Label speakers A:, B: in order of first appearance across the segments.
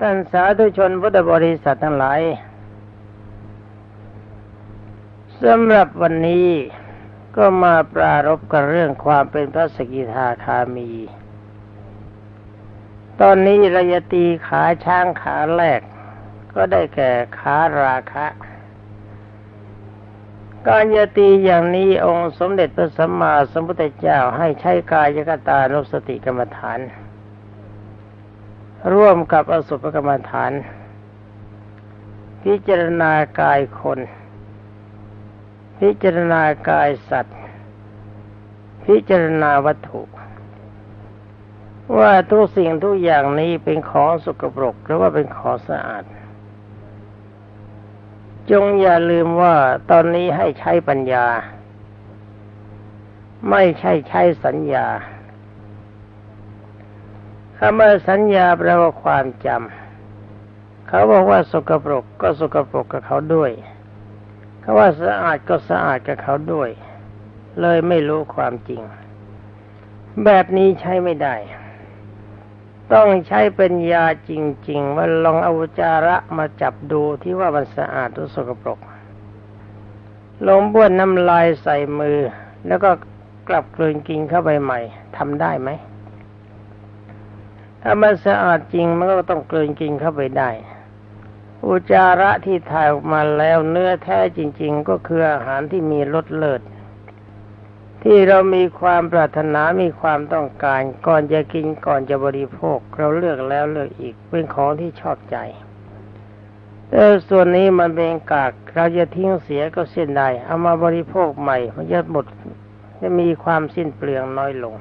A: ท่านสาธุชนพุทธบริษัททั้งหลายสำหรับวันนี้ก็มาปรารบกับเรื่องความเป็นพระสกิทาคามี ตอนนี้ระยตีขาช้างขาแรก ก็ได้แก่ขาราคะการยตีอย่างนี้องค์สมเด็จพระสัมมาสัมพุทธเจ้าให้ใช้กายกตานุสติกรรมฐาน ร่วมกับอสุภกรรมฐาน พิจารณากายคน พิจารณากายสัตว์ พิจารณาวัตถุ ว่าทุกสิ่งทุกอย่างนี้เป็นของสกปรกหรือว่าเป็นของสะอาด จงอย่าลืมว่าตอนนี้ให้ใช้ปัญญา ไม่ใช่ใช้สัญญา คำว่าสัญญาแปลว่าความจำเขาบอกว่าสกปรกก็สกปรกกับเขาด้วยเขาว่าสะอาดก็สะอาดกับเขาด้วย เลยไม่รู้ความจริง แบบนี้ใช้ไม่ได้ ต้องใช้เป็นยาจริงๆว่าลองเอาจาระมาจับดูที่ว่ามันสะอาดหรือสกปรกลงบ้วนน้ำลายใส่มือ แล้วก็กลับกลืนกินเข้าไปใหม่ทำได้ไหม ถ้ามันสะอาดจริงมันก็ต้องกลืนกินเข้าไปได้ อุจาระที่ถ่ายออกมาแล้วเนื้อแท้จริง ๆ ก็คืออาหารที่มีรสเลิศที่เรามีความปรารถนามีความต้องการ ก่อนจะกินก่อนจะบริโภค เราเลือกแล้วเลือกอีกเป็นของที่ชอบใจแต่ส่วนนี้มันเป็นกาก เราจะทิ้งเสียก็เส้นได้เอามาบริโภคใหม่มันจะหมดจะมีความสิ้นเปลืองน้อยลง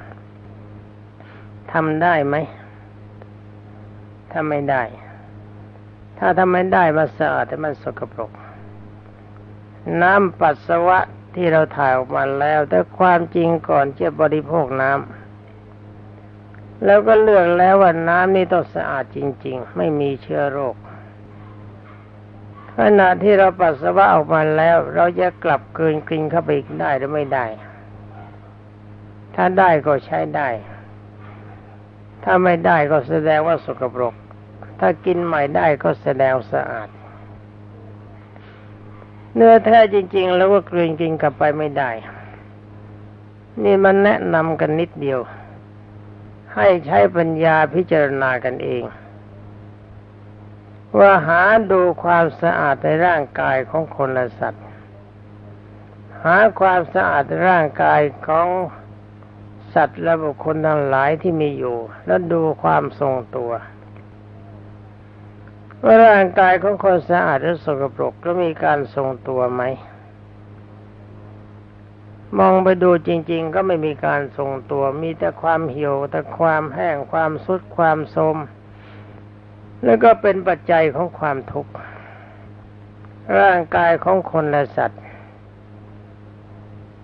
A: ทำได้ไหม ถ้าไม่ได้ ถ้าทำไม่ได้มันสะอาดแต่มันสกปรก น้ำปัสสาวะที่เราถ่ายออกมาแล้ว แต่ความจริงก่อนจะบริโภคน้ำแล้วก็เลือกแล้วว่าน้ำนี่ต้องสะอาดจริง ๆ ไม่มีเชื้อโรคขณะที่เราปัสสาวะออกมาแล้ว เราจะกลับเกินกินเข้าไปอีกได้หรือไม่ได้ ถ้าได้ก็ใช้ได้ ถ้าไม่ได้ก็แสดงว่าสกปรก ถ้ากินใหม่ได้ก็แสดงสะอาด เนื้อแท้จริง ๆ แล้วก็กลืนกินกลับไปไม่ได้ นี่มันแนะนำกันนิดเดียว ให้ใช้ปัญญาพิจารณากันเอง ว่าหาดูความสะอาดในร่างกายของคนและสัตว์ หาความสะอาดในร่างกายของสัตว์และบุคคลทั้งหลายที่มีอยู่ แล้วดูความทรงตัว ว่าร่างกายของคนสะอาดหรือสกปรกก็มีการทรงตัวไหม มองไปดูจริง ๆ ก็ไม่มีการทรงตัว มีแต่ความเหี่ยวแต่ความแห้งความสุดความโทมแล้วก็เป็นปัจจัยของความทุกข์ร่างกายของคนและสัตว์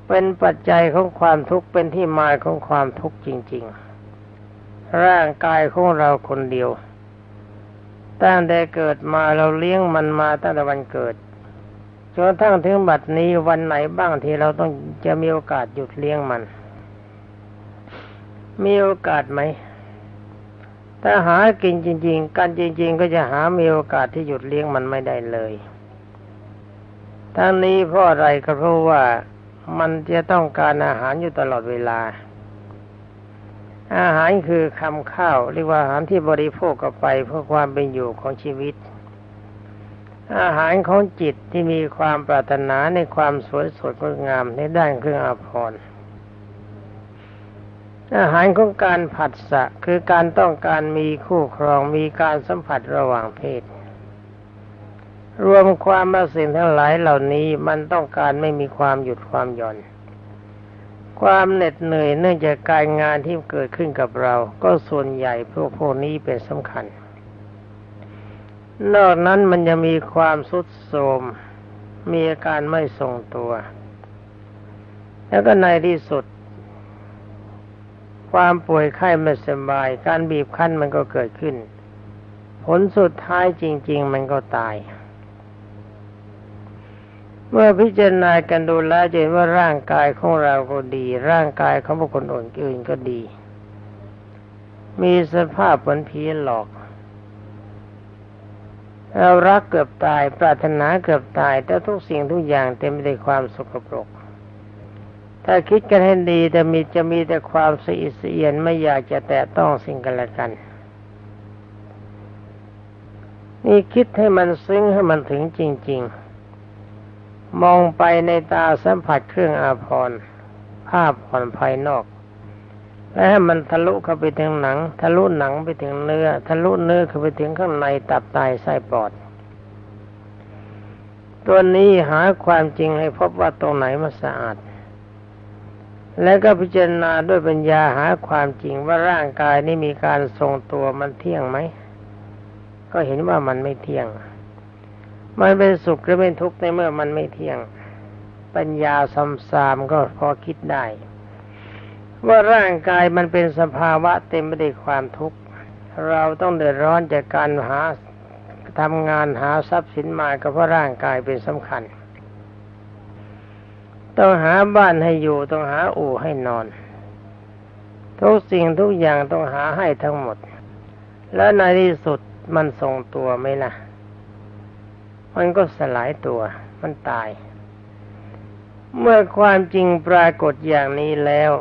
A: เป็นปัจจัยของความทุกข์เป็นที่มาของความทุกข์จริง ๆ ร่างกายของเราคนเดียว ตั้งแต่เกิดมาเราเลี้ยงมันมาตั้งแต่วันเกิดจนทั้งถึงบัดนี้วันไหนบ้างที่เราต้องจะมีโอกาสหยุดเลี้ยงมัน มีโอกาสไหม ถ้าหากินจริง ๆ กันจริง ๆ ก็จะหามีโอกาสที่หยุดเลี้ยงมันไม่ได้เลยทั้งนี้เพราะอะไรก็เพราะว่ามันจะต้องการอาหารอยู่ตลอดเวลา อาหารคือคำข้าวเรียกว่าอาหารที่บริโภคกับไปเพื่อความเป็นอยู่ของชีวิต อาหารของจิตที่มีความปรารถนาในความสวยสดงดงามในด้านเครื่องอาภรณ์อาหารของการผัดสะคือการต้องการมีคู่ครองมีการสัมผัสระหว่างเพศ รวมความมาสิ่งทั้งหลายเหล่านี้มันต้องการไม่มีความหยุดความหย่อน ความเหน็ดเหนื่อยเนื่องจากการงานที่เกิดขึ้นกับเรา ก็ส่วนใหญ่พวกพวกนี้เป็นสำคัญ นอกนั้นมันจะมีความสุดโทมมีอาการไม่ทรงตัว แล้วก็ในที่สุด ความป่วยไข้ไม่สบาย การบีบคั้นมันก็เกิดขึ้น ผลสุดท้ายจริง ๆ มันก็ตาย เมื่อพิจารณากันดูแล้วจะเห็นว่าร่างกายของเราก็ดี ร่างกายของบุคคลอื่นก็ดี มีสภาพเหมือนผีหลอก เรารักเกือบตาย ปรารถนาเกือบตาย แต่ทุกสิ่งทุกอย่างเต็มไปด้วยความสกปรก ถ้าคิดกันให้ดีจะมีจะมีแต่ความสะอิดสะเอียนไม่อยากจะแตะต้องสิ่งกันและกันนี่คิดให้มันซึ้งให้มันถึงจริง ๆ มองไปในตาสัมผัสเครื่องอาภรณ์ภาพผ่อนภายนอก และให้มันทะลุเข้าไปถึงหนัง ทะลุหนังไปถึงเนื้อ ทะลุเนื้อเข้าไปถึงข้างในตับไตไส้ปอด ตัวนี้หาความจริงให้พบว่าตรงไหนมันสะอาด แล้วก็พิจารณาด้วยปัญญาหาความจริงว่าร่างกายนี้มีการทรงตัวมันเที่ยงไหม ก็เห็นว่ามันไม่เที่ยง มันเป็นสุขหรือเป็นทุกข์ในเมื่อมันไม่เที่ยง ปัญญาสมสามก็พอคิดได้ ว่าร่างกายมันเป็นสภาวะเต็มไปด้วยความทุกข์ เราต้องเดือดร้อนจากการหาทำงานหาทรัพย์สินมาก็เพราะร่างกายเป็นสำคัญ ต้องหาบ้านให้อยู่ต้องหาอู่ให้นอน ทุกสิ่งทุกอย่างต้องหาให้ทั้งหมด แล้วในที่สุดมันทรงตัวไหมล่ะ มันก็สลายตัว มันตาย เมื่อความจริงปรากฏอย่างนี้แล้ว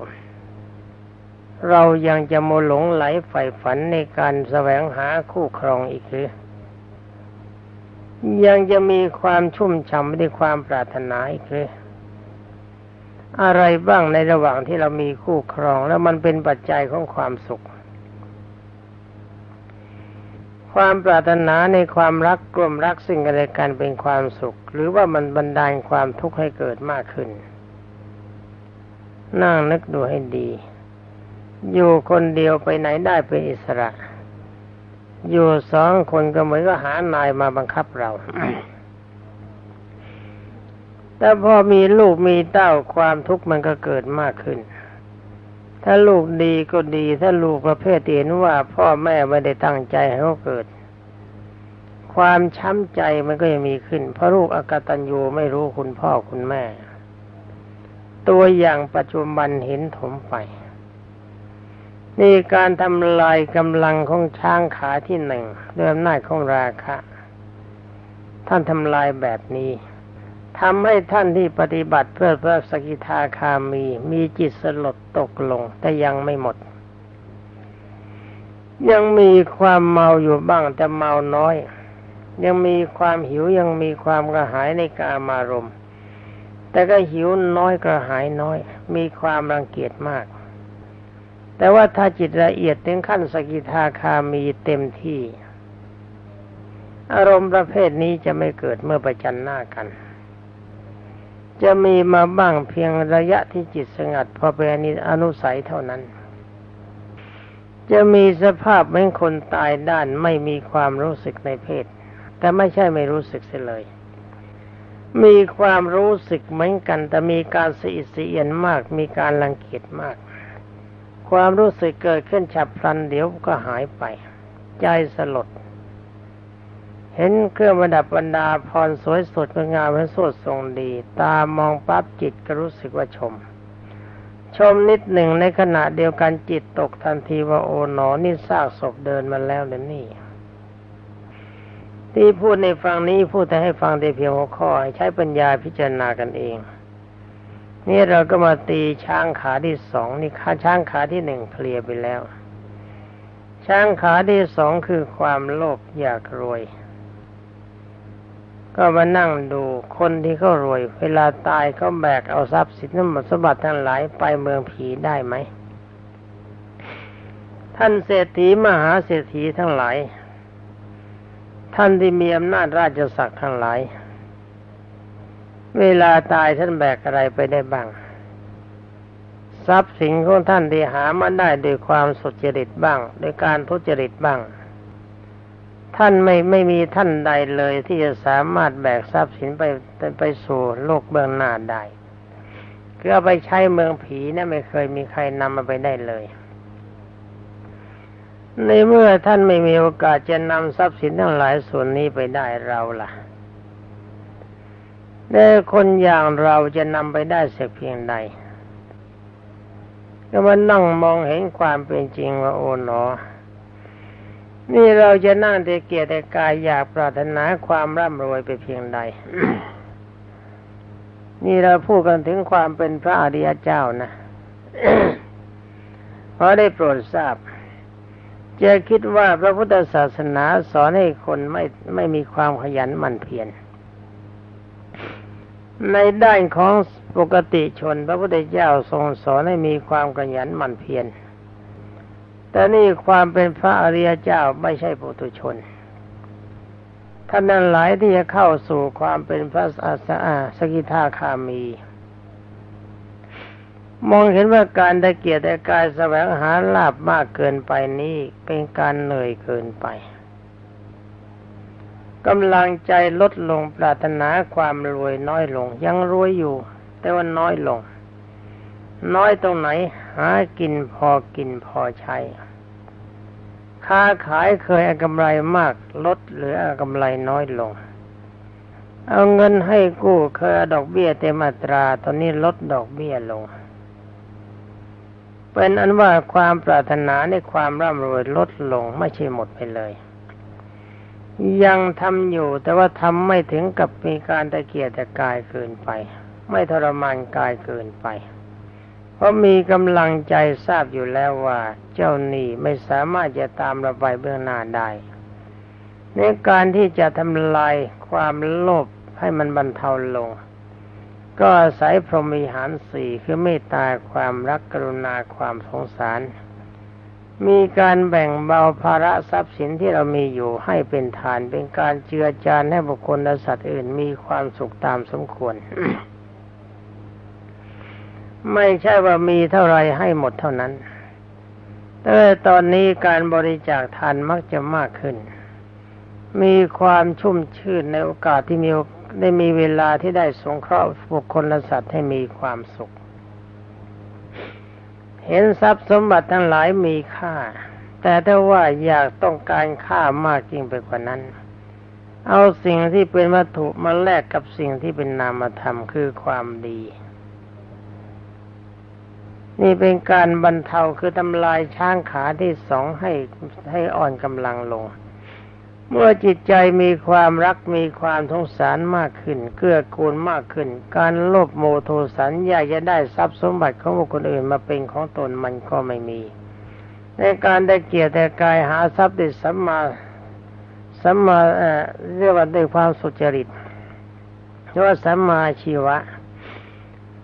A: เรายังจะโมหลงไหลใฝ่ฝันในการแสวงหาคู่ครองอีกหรือยังจะมีความชุ่มฉ่ำในความปรารถนาอีกหรืออะไรบ้างในระหว่างที่เรามีคู่ครองแล้วมันเป็นปัจจัยของความสุข ความปรารถนาในความรักกลมรักสิ่งกันและกันเป็นความสุข หรือว่ามันบันดาลความทุกข์ให้เกิดมากขึ้น นั่งนึกดูให้ดี อยู่คนเดียวไปไหนได้เป็นอิสระ อยู่สองคนก็เหมือนก็หานายมาบังคับเรา แต่พอมีลูกมีเต้าความทุกข์มันก็เกิดมากขึ้น ถ้าลูกดีก็ดี ถ้าลูกประเภทเห็นว่าพ่อแม่ไม่ได้ตั้งใจให้เขาเกิด ความช้ำใจมันก็ยังมีขึ้น เพราะลูกอากตันยูไม่รู้คุณพ่อคุณแม่ ตัวอย่างปัจจุบันเห็นถมไปนี่การทำลายกำลังของช้างขาที่หนึ่งด้วยอำนาจของราคะ ท่านทำลายแบบนี้ ทำให้ท่านที่ปฏิบัติเพื่อพระสกิทาคามี มีจิตสลดตกลง แต่ยังไม่หมด ยังมีความเมาอยู่บ้างแต่เมาน้อย ยังมีความหิวยังมีความกระหายในกามารมณ์ แต่ก็หิวน้อยกระหายน้อย มีความรังเกียจมาก แต่ว่าถ้าจิตละเอียดถึงขั้นสกิทาคามีเต็มที่ อารมณ์ประเภทนี้จะไม่เกิดเมื่อประจันหน้ากัน จะมีมาบ้างเพียงระยะที่จิตสงัดพอเป็นอนุสัยเท่านั้น จะมีสภาพเหมือนคนตายด้านไม่มีความรู้สึกในเพศ แต่ไม่ใช่ไม่รู้สึกเสียเลย มีความรู้สึกเหมือนกัน แต่มีการสะอิดสะเอียนมาก มีการรังเกียจมาก ความรู้สึกเกิดขึ้นฉับพลันเดี๋ยวก็หายไป ใจสลด เห็นเครื่องประดับบรรดาพรสวยสดงามและสดทรงดี ตามองปั๊บจิตก็รู้สึกว่าชม ชมนิดหนึ่งในขณะเดียวกันจิตตกทันทีว่าโอ๋หนอนี่ซากศพเดินมาแล้วเดี๋ยวนี้ที่พูดในฟังนี้พูดแต่ให้ฟังได้เพียงหัวข้อให้ใช้ปัญญาพิจารณากันเอง นี่เราก็มาตีช้างขาที่สองนี่ขาช้างขาที่หนึ่งเคลียร์ไปแล้ว ช้างขาที่สองคือความโลภอยากรวย ก็มานั่งดูคนที่เขารวย เวลาตายเขาแบกเอาทรัพย์สินสมบัติทั้งหลายไปเมืองผีได้ไหม ท่านเศรษฐีมหาเศรษฐีทั้งหลาย ท่านที่มีอำนาจราชศักดิ์ทั้งหลาย เวลาตายท่านแบกอะไรไปได้บ้าง ทรัพย์สินของท่านที่หามาได้โดยความสุจริตบ้างโดยการทุจริตบ้าง ท่านไม่ไม่มีท่านใดเลยที่จะสามารถแบกทรัพย์สินไปไปสู่โลกเบื้องหน้าได้คือเอไปใช้เมืองผีนะไม่เคยมีใครนำมาไปได้เลย ในเมื่อท่านไม่มีโอกาสจะนำทรัพย์สินทั้งหลายส่วนนี้ไปได้เราล่ะแต่คนอย่างเราจะนำไปได้สักเพียงใดก็มานั่งมองเห็นความเป็นจริงว่าโอ๋หนอ นี่เราจะนั่งแต่เกียรติแต่กายอยากปรารถนาความร่ำรวยไปเพียงใด นี่เราพูดกันถึงความเป็นพระอริยเจ้านะเพราะได้โปรดทราบ จะคิดว่าพระพุทธศาสนาสอนให้คนไม่ไม่มีความขยันหมั่นเพียรในด้านของปกติชน พระพุทธเจ้าทรงสอนให้มีความขยันหมั่นเพียร แต่นี่ความเป็นพระอริยเจ้าไม่ใช่ปุถุชน ท่านนั้นหลายที่จะเข้าสู่ความเป็นพระอาสาสกิทาคามี มองเห็นว่าการตะเกียรติกายแสวงหาลาบมากเกินไปนี้เป็นการเหนื่อยเกินไปกำลังใจลดลงปรารถนาความรวยน้อยลง ยังรวยอยู่ แต่ว่าน้อยลง น้อยตรงไหน หากินพอกินพอใช้ ค้าขายเคยกำไรมากลดเหลือกำไรน้อยลง เอาเงินให้กู้เคยดอกเบี้ยเต็มอัตรา ตอนนี้ลดดอกเบี้ยลง เป็นอันว่าความปรารถนาในความร่ำรวยลดลงไม่ใช่หมดไปเลยยังทำอยู่แต่ว่าทำไม่ถึงกับมีการตะเกียกตะกายเกินไป ไม่ทรมานกายเกินไป เพราะมีกำลังใจทราบอยู่แล้วว่า เจ้าหนี้ไม่สามารถจะตามเราไปเบื้องหน้าได้ในการที่จะทำลายความโลภให้มันบรรเทาลง ก็อาศัยพรหมีหารสี่คือเมตตาความรักกรุณาความสงสาร มีการแบ่งเบาภาระทรัพย์สินที่เรามีอยู่ให้เป็นฐานเป็นการเจือจานให้บุคคลและสัตว์อื่นมีความสุขตามสมควร ไม่ใช่ว่ามีเท่าไรให้หมดเท่านั้น แต่ตอนนี้การบริจาคทานมักจะมากขึ้น มีความชุ่มชื่นในโอกาสที่มีได้มีเวลาที่ได้สงเคราะห์บุคคลและสัตว์ให้มีความสุข เห็นทรัพย์สมบัติทั้งหลายมีค่า แต่ถ้าว่าอยากต้องการค่ามากยิ่งไปกว่านั้น เอาสิ่งที่เป็นวัตถุมาแลกกับสิ่งที่เป็นนามธรรมคือความดี นี่เป็นการบรรเทาคือทำลายช้างขาที่สองให้ให้อ่อนกำลังลง เมื่อจิตใจมีความรักมีความทงสารมากขึ้น เกื้อกูลมากขึ้น การโลภโมโทสันอยากจะได้ทรัพย์สมบัติของบุคคลอื่นมาเป็นของตนมันก็ไม่มี ในการได้เกียรติแต่กายหาทรัพย์ด้สัมมาสัมมาเรียกว่าด้วยความสุจริตเรียกว่าสัมมาชีวะ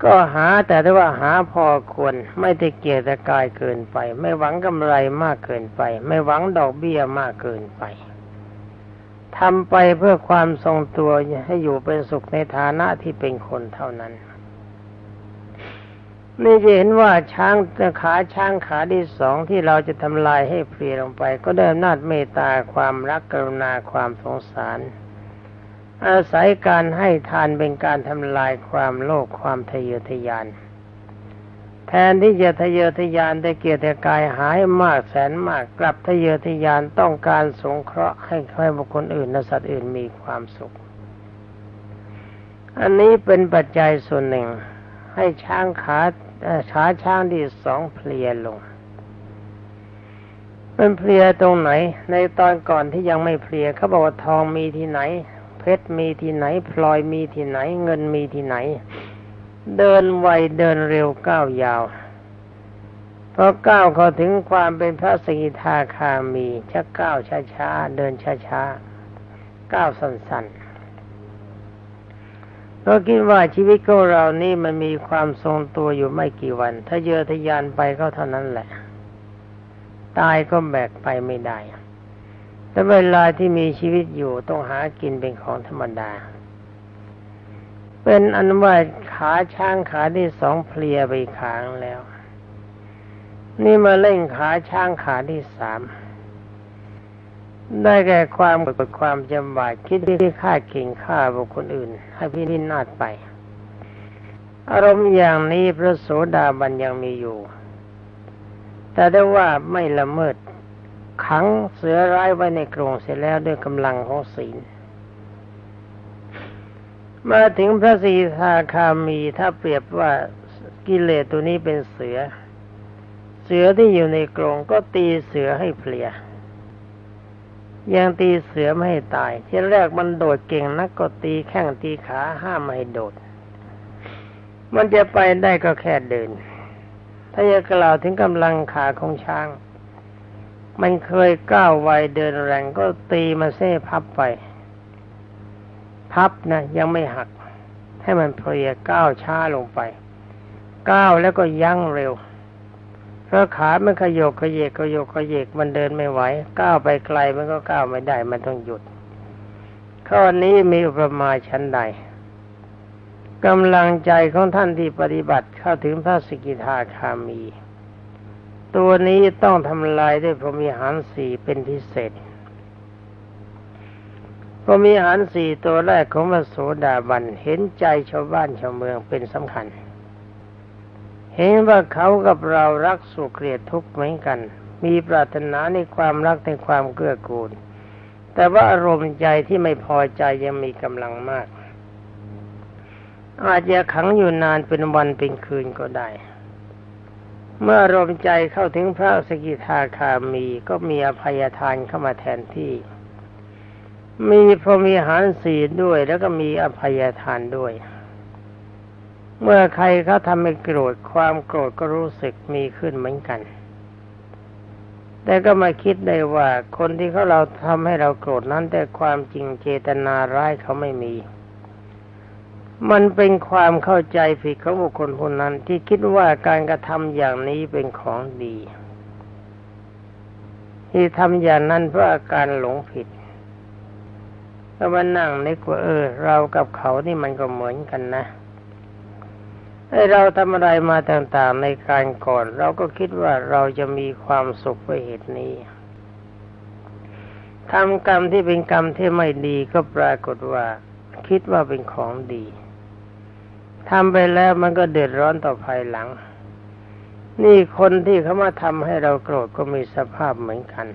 A: ก็หาแต่ได้ว่าหาพอควรไม่ได้เกียรติกายเกินไป ไม่หวังกำไรมากเกินไป ไม่หวังดอกเบี้ยมากเกินไปทำไปเพื่อความทรงตัวให้อยู่เป็นสุขในฐานะที่เป็นคนเท่านั้น นี่จะเห็นว่าช้างขาช้างขาที่สองที่เราจะทำลายให้เพลียลงไป ก็ได้อำนาจเมตตาความรักกรุณาความสงสาร อาศัยการให้ทานเป็นการทำลายความโลภความทะเยอทะยาน แทนที่จะทะเยอทะยานได้เกียรติกายหายมากแสนมากกลับทะเยอทะยานต้องการสงเคราะห์ให้ให้บุคคลอื่นและสัตว์อื่นมีความสุข อันนี้เป็นปัจจัยส่วนหนึ่ง ให้ช้างขาขาช้างที่สองเพลียลงเป็นเพลียตรงไหน ในตอนก่อนที่ยังไม่เพลียเขาบอกว่าทองมีที่ไหน เพชรมีที่ไหน พลอยมีที่ไหน เงินมีที่ไหน เดินไวเดินเร็วก้าวยาวพอก้าวเขาถึงความเป็นพระสกิทาคามีชักก้าวช้าๆเดินช้าๆก้าวสั้นๆเราคิดว่าชีวิตของเรานี่มันมีความทรงตัวอยู่ไม่กี่วัน ถ้าเยอทะยานไปก็เท่านั้นแหละ ตายก็แบกไปไม่ได้ แต่เวลาที่มีชีวิตอยู่ต้องหากินเป็นของธรรมดา เป็นอันว่าขาช้างขาที่สองเพลียไปขางแล้ว นี่มาเล่งขาช้างขาที่สามได้แก่ความกดความจำบาดคิดที่ฆ่าเข่งฆ่าบุคคลอื่น ให้พินินาศไป อารมณ์อย่างนี้พระโสดาบันยังมีอยู่ แต่ได้ว่าไม่ละเมิด ขังเสือร้ายไว้ในกรงเสร็จแล้วด้วยกำลังของศีลมาถึงพระสีทาคามีถ้าเปรียบว่ากิเลสตัวนี้เป็นเสือ เสือที่อยู่ในกรงก็ตีเสือให้เพลีย ยังตีเสือไม่ให้ตาย ที่แรกมันโดดเก่งนักก็ตีแข้งตีขาห้ามไม่ให้โดด มันจะไปได้ก็แค่เดิน ถ้าจะกล่าวถึงกำลังขาของช้าง มันเคยก้าวไวเดินแรงก็ตีมาเส้พับไป พับนะยังไม่หัก ให้มันเพลียก้าวช้าลงไป ก้าวแล้วก็ยั้งเร็วเพราะขามันขยกขยเยกขยกขยเยกมันเดินไม่ไหวก้าวไปไกลมันก็ก้าวไม่ได้มันต้องหยุด ข้อนี้มีอุปมาชั้นใดกำลังใจของท่านที่ปฏิบัติเข้าถึงพระสกิทาคามี ตัวนี้ต้องทำลายด้วยพรมีหารสี่เป็นพิเศษพรมีหารสี่ตัวแรกของพระโสดาบันเห็นใจชาวบ้านชาวเมืองเป็นสำคัญ เห็นว่าเขากับเรารักสุขเกลียดทุกข์เหมือนกัน มีปรารถนาในความรักในความเกื้อกูล แต่ว่าอารมณ์ใจที่ไม่พอใจยังมีกำลังมาก อาจจะขังอยู่นานเป็นวันเป็นคืนก็ได้ เมื่ออารมใจเข้าถึงพระสกิทาคามีก็มีอภัยทานเข้ามาแทนที่ มีพรมีหารสีด้วย แล้วก็มีอภัยทานด้วย เมื่อใครเขาทำให้โกรธความโกรธก็รู้สึกมีขึ้นเหมือนกัน แต่ก็มาคิดได้ว่าคนที่เขาเราทำให้เราโกรธนั้นแต่ความจริงเจตนาร้ายเขาไม่มี มันเป็นความเข้าใจผิดของบุคคลคนนั้นที่คิดว่าการกระทำอย่างนี้เป็นของดี ที่ทำอย่างนั้นเพราะอาการหลงผิดก็มานั่งนึกว่าเออ เรากับเขานี่มันก็เหมือนกันนะไอเราทำอะไรมาต่างๆในการก่อน เราก็คิดว่าเราจะมีความสุขเพราะเหตุนี้ทำกรรมที่เป็นกรรมที่ไม่ดีก็ปรากฏว่า คิดว่าเป็นของดี ทำไปแล้วมันก็เดือดร้อนต่อภายหลัง นี่คนที่เขามาทำให้เราโกรธก็มีสภาพเหมือนกัน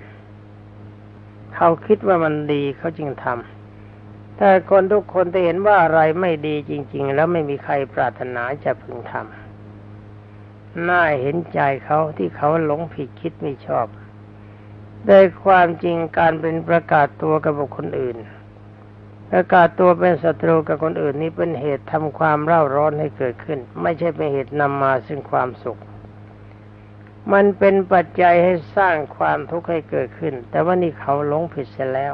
A: เขาคิดว่ามันดีเขาจึงทำแต่คนทุกคนที่เห็นว่าอะไรไม่ดีจริง ๆ แล้วไม่มีใครปรารถนาจะพึงทำน่าเห็นใจเขาที่เขาหลงผิดคิดไม่ชอบโดยความจริงการเป็นประกาศตัวกับบุคคลอื่น ประกาศตัวเป็นศัตรูกับคนอื่นนี้เป็นเหตุทำความเร่าร้อนให้เกิดขึ้น ไม่ใช่เป็นเหตุนำมาซึ่งความสุข มันเป็นปัจจัยให้สร้างความทุกข์ให้เกิดขึ้น แต่ว่านี่เขาหลงผิดเสียแล้ว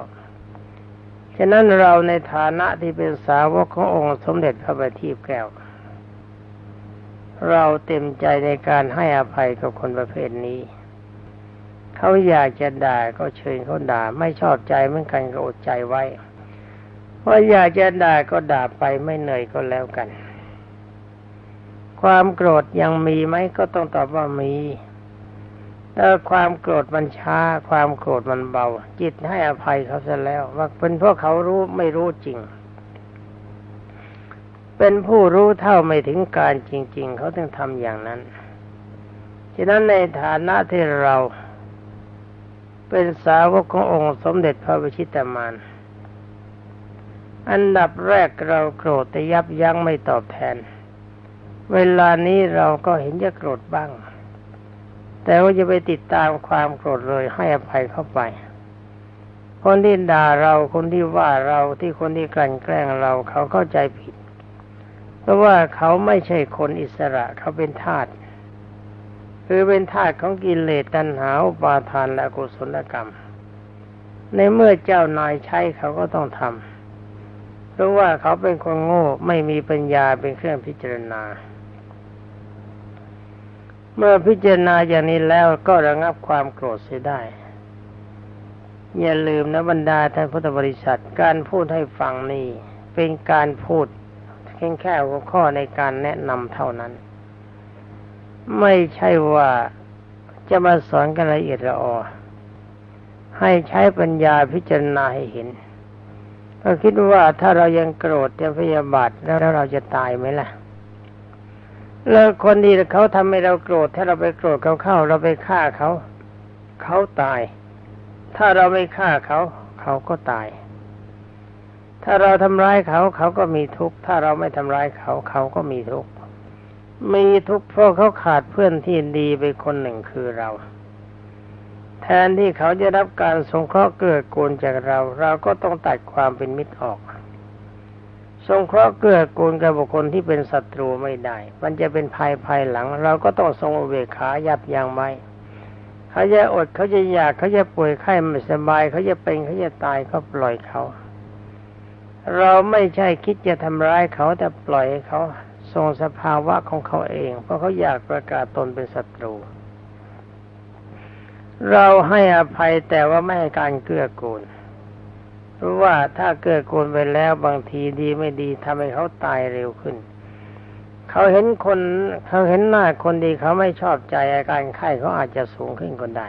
A: ฉะนั้นเราในฐานะที่เป็นสาวกขององค์สมเด็จพระบัณฑิตแก้ว เราเต็มใจในการให้อภัยกับคนประเภทนี้ เขาอยากจะด่าก็เชิญเขาด่า ไม่ชอบใจเหมือนกันก็อดใจไว้ ว่าอยากจะด่าก็ด่าไปไม่เหนื่อยก็แล้วกัน ความโกรธยังมีไหมก็ต้องตอบว่ามีแต่ความโกรธมันช้า ความโกรธมันเบา จิตให้อภัยเขาซะแล้ว ว่าเป็นเพราะเขารู้ไม่รู้จริง เป็นผู้รู้เท่าไม่ถึงการจริง ๆ เขาต้องทำอย่างนั้นฉะนั้นในฐานะที่เราเป็นสาวกขององค์สมเด็จพระวิชิตามาน อันดับแรกเราโกรธแต่ยับยั้งไม่ตอบแทน เวลานี้เราก็เห็นจะโกรธบ้าง แต่ว่าจะไปติดตามความโกรธเลยให้อภัยเข้าไป คนที่ด่าเราคนที่ว่าเราที่คนที่กลั่นแกล้งเราเขาเข้าใจผิด เพราะว่าเขาไม่ใช่คนอิสระเขาเป็นทาสคือเป็นทาสของกิเลสตัณหาอุปาทานและกุศลกรรม ในเมื่อเจ้านายใช้เขาก็ต้องทำ เพราะว่าเขาเป็นคนโง่ไม่มีปัญญาเป็นเครื่องพิจารณา เมื่อพิจารณาอย่างนี้แล้วก็ระงับความโกรธเสียได้ อย่าลืมนะบรรดาท่านพุทธบริษัทการพูดให้ฟังนี่เป็นการพูดเพียงแค่หัวข้อในการแนะนำเท่านั้น ไม่ใช่ว่าจะมาสอนกันละเอียดละออให้ใช้ปัญญาพิจารณาให้เห็น ก็คิดว่าถ้าเรายังโกรธยังพยาบาทแล้วเราจะตายไหมล่ะ แล้วคนที่เขาทำให้เราโกรธ ถ้าเราไปโกรธเขาเข้า เราไปฆ่าเขาเขาตาย ถ้าเราไม่ฆ่าเขาเขาก็ตาย ถ้าเราทำร้ายเขาเขาก็มีทุกข์ถ้าเราไม่ทำร้ายเขาเขาก็มีทุกข์มีทุกข์เพราะเขาขาดเพื่อนที่ดีไปคนหนึ่งคือเรา แทนที่เขาจะรับการสงเคราะห์เกื้อกูลจากเรา เราก็ต้องตัดความเป็นมิตรออกสงเคราะห์เกื้อกูลกับบุคคลที่เป็นศัตรูไม่ได้ มันจะเป็นภัยภายหลัง เราก็ต้องทรงอุเบกขายับยั้งไว้เขาจะอดเขาจะอยากเขาจะป่วยไข้ไม่สบาย เขาจะเป็นเขาจะตายก็ปล่อยเขา เราไม่ใช่คิดจะทำร้ายเขาแต่ปล่อยเขาทรงสภาวะของเขาเอง เพราะเขาอยากประกาศตนเป็นศัตรู เราให้อภัยแต่ว่าไม่ให้การเกื้อกูลเพราะว่าถ้าเกื้อกูลไปแล้วบางทีดีไม่ดีทำให้เขาตายเร็วขึ้น เขาเห็นคนเขาเห็นหน้าคนดีเขาไม่ชอบใจอาการไข้เขาอาจจะสูงขึ้นก็ได้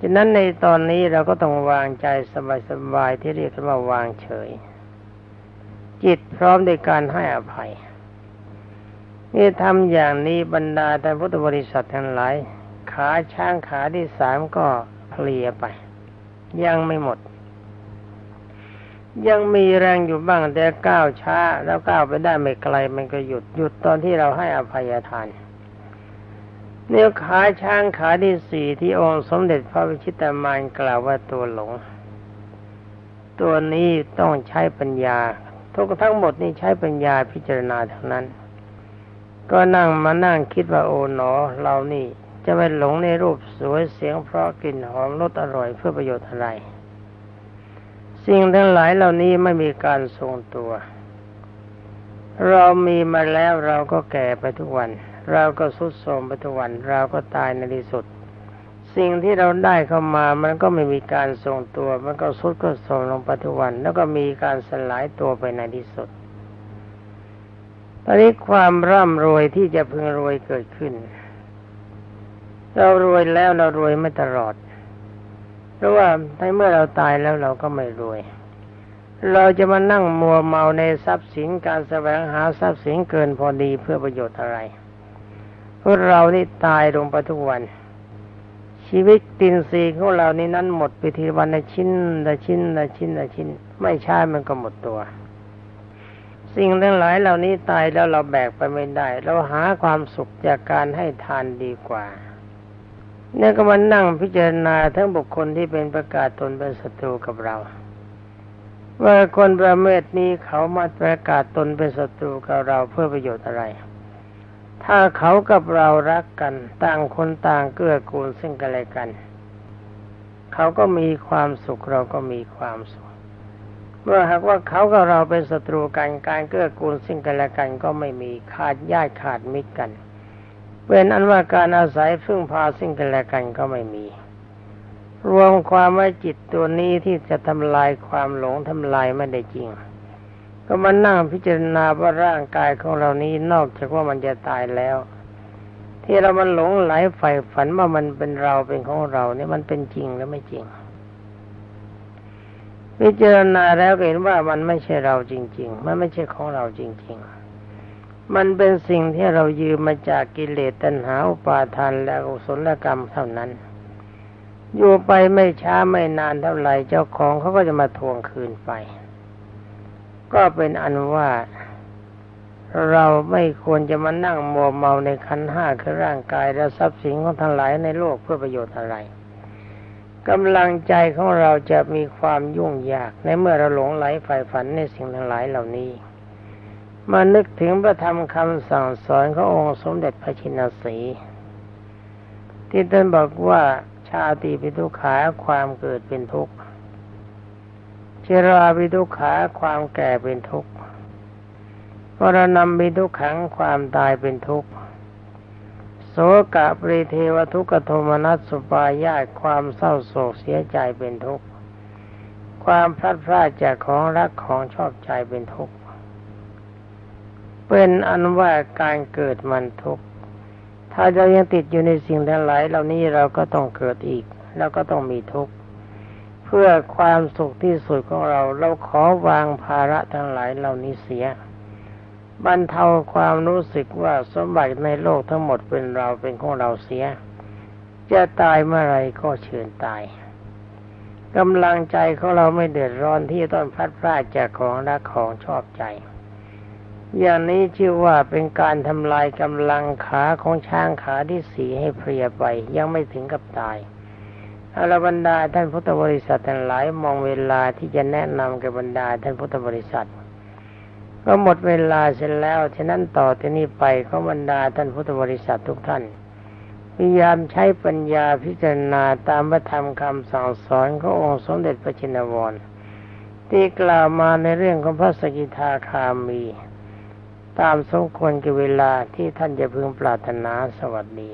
A: ฉะนั้นในตอนนี้เราก็ต้องวางใจสบายๆที่เรียกว่าวางเฉย จิตพร้อมในการให้อภัย นี่ทำอย่างนี้บรรดาท่านพุทธบริษัททั้งหลาย ขาช้างขาที่สามก็เคลียไป ยังไม่หมด ยังมีแรงอยู่บ้างแต่ก้าวช้า แล้วก้าวไปได้ไม่ไกล มันก็หยุดหยุดตอนที่เราให้อภัยทานเนี่ยขาช้างขาที่สี่ที่องค์สมเด็จพระวิชิตามานกล่าวว่าตัวหลง ตัวนี้ต้องใช้ปัญญา ทุกทั้งหมดนี่ใช้ปัญญาพิจารณาทั้งนั้น ก็นั่งมานั่งคิดว่าโอ๋หนอ เรานี่ จะไปหลงในรูปสวยเสียงเพราะกลิ่นหอมรสอร่อยเพื่อประโยชน์อะไร สิ่งทั้งหลายเหล่านี้ไม่มีการทรงตัว เรามีมาแล้วเราก็แก่ไปทุกวัน เราก็สุดโทรมไปทุกวัน เราก็ตายในที่สุด สิ่งที่เราได้เข้ามามันก็ไม่มีการทรงตัว มันก็สุดก็โทรมลงไปทุกวัน แล้วก็มีการสลายตัวไปในที่สุดตอนนี้ความร่ำรวยที่จะพึงรวยเกิดขึ้น เรารวยแล้วเรารวยไม่ตลอด เพราะว่าในเมื่อเราตายแล้วเราก็ไม่รวย เราจะมานั่งมัวเมาในทรัพย์สินการแสวงหาทรัพย์สินเกินพอดีเพื่อประโยชน์อะไรเพวกเรานี่ตายลงไปทุกวัน ชีวิตตินซีของเรานี่นั้นหมดไปทีวันละชิ้นละชิ้นละชิ้นละชิ้น ไม่ใช้ามันก็หมดตัวสิ่งทั้งหลายเหล่านี้ตายแล้วเราแบกไปไม่ได้ เราหาความสุขจากการให้ทานดีกว่า เนี่ยก็มานั่งพิจารณาทั้งบุคคลที่เป็นประกาศตนเป็นศัตรูกับเรา ว่าคนประเภทนี้เขามาประกาศตนเป็นศัตรูกับเราเพื่อประโยชน์อะไร ถ้าเขากับเรารักกัน ต่างคนต่างเกื้อกูลซึ่งกันและกัน เขาก็มีความสุขเราก็มีความสุข เมื่อหากว่าเขากับเราเป็นศัตรูกันการเกื้อกูลซึ่งกันและกันก็ไม่มีขาดญาติขาดมิตรกัน เป็นอันว่าการอาศัยพึ่งพาซึ่งกันและกันก็ไม่มี รวมความว่าจิตตัวนี้ที่จะทำลายความหลงทำลายไม่ได้จริง ก็มานั่งพิจารณาว่าร่างกายของเรานี้นอกจากว่ามันจะตายแล้ว ที่เรามันหลงไหลใฝ่ฝันว่ามันเป็นเราเป็นของเราเนี่ยมันเป็นจริงหรือไม่จริงพิจารณาแล้วเห็นว่ามันไม่ใช่เราจริง ๆ มันไม่ใช่ของเราจริง ๆ มันเป็นสิ่งที่เรายืมมาจากกิเลสตัณหาอุปาทานและกุศลกรรมเท่านั้น อยู่ไปไม่ช้าไม่นานเท่าไหร่เจ้าของเขาก็จะมาทวงคืนไป ก็เป็นอันว่าเราไม่ควรจะมานั่งมัวเมาในขันห้าคือร่างกายและทรัพย์สินของทั้งหลายในโลกเพื่อประโยชน์อะไรกำลังใจของเราจะมีความยุ่งยากในเมื่อเราหลงไหลใฝ่ฝันในสิ่งทั้งหลายเหล่านี้ มานึกถึงพระธรรมคำสั่งสอนขององค์สมเด็จพระชินสี ที่ท่านบอกว่าชาติปิทุขาความเกิดเป็นทุกข์ชราปิทุขาความแก่เป็นทุกข์มรณะปิทุกขังความตายเป็นทุกข์โสกะปริเทวทุกขโทมนัสสุปายาตความเศร้าโศกเสียใจเป็นทุกข์ความพลัดพรากจากของรักของชอบใจเป็นทุกข์ เป็นอันว่าการเกิดมันทุกข์ถ้าเรายังติดอยู่ในสิ่งทั้งหลายเหล่านี้เราก็ต้องเกิดอีก แล้วก็ต้องมีทุกข์เพื่อความสุขที่สุดของเรา เราขอวางภาระทั้งหลายเหล่านี้เสียบรรเทาความรู้สึกว่าสมบัติในโลกทั้งหมดเป็นเราเป็นของเราเสีย จะตายเมื่อไรก็เชิญตายกำลังใจของเราไม่เดือดร้อนที่ต้องพัดพลาดจากของรักของชอบใจ อย่างนี้ชื่อว่าเป็นการทำลายกำลังขาของช้างขาที่สีให้เพลียไป ยังไม่ถึงกับตายอรบรรดาท่านพุทธบริษัททั้งหลายมองเวลาที่จะแนะนำกับบรรดาท่านพุทธบริษัท ก็หมดเวลาเสร็จแล้วฉะนั้นต่อที่นี้ไปก็บรรดาท่านพุทธบริษัททุกท่านพยายามใช้ปัญญาพิจารณาตามพระธรรมคำสั่งสอนขององค์สมเด็จพระจินวรที่กล่าวมาในเรื่องของพระสกิทาคามี ตามสมควรกับเวลาที่ท่านจะพึงปรารถนาสวัสดี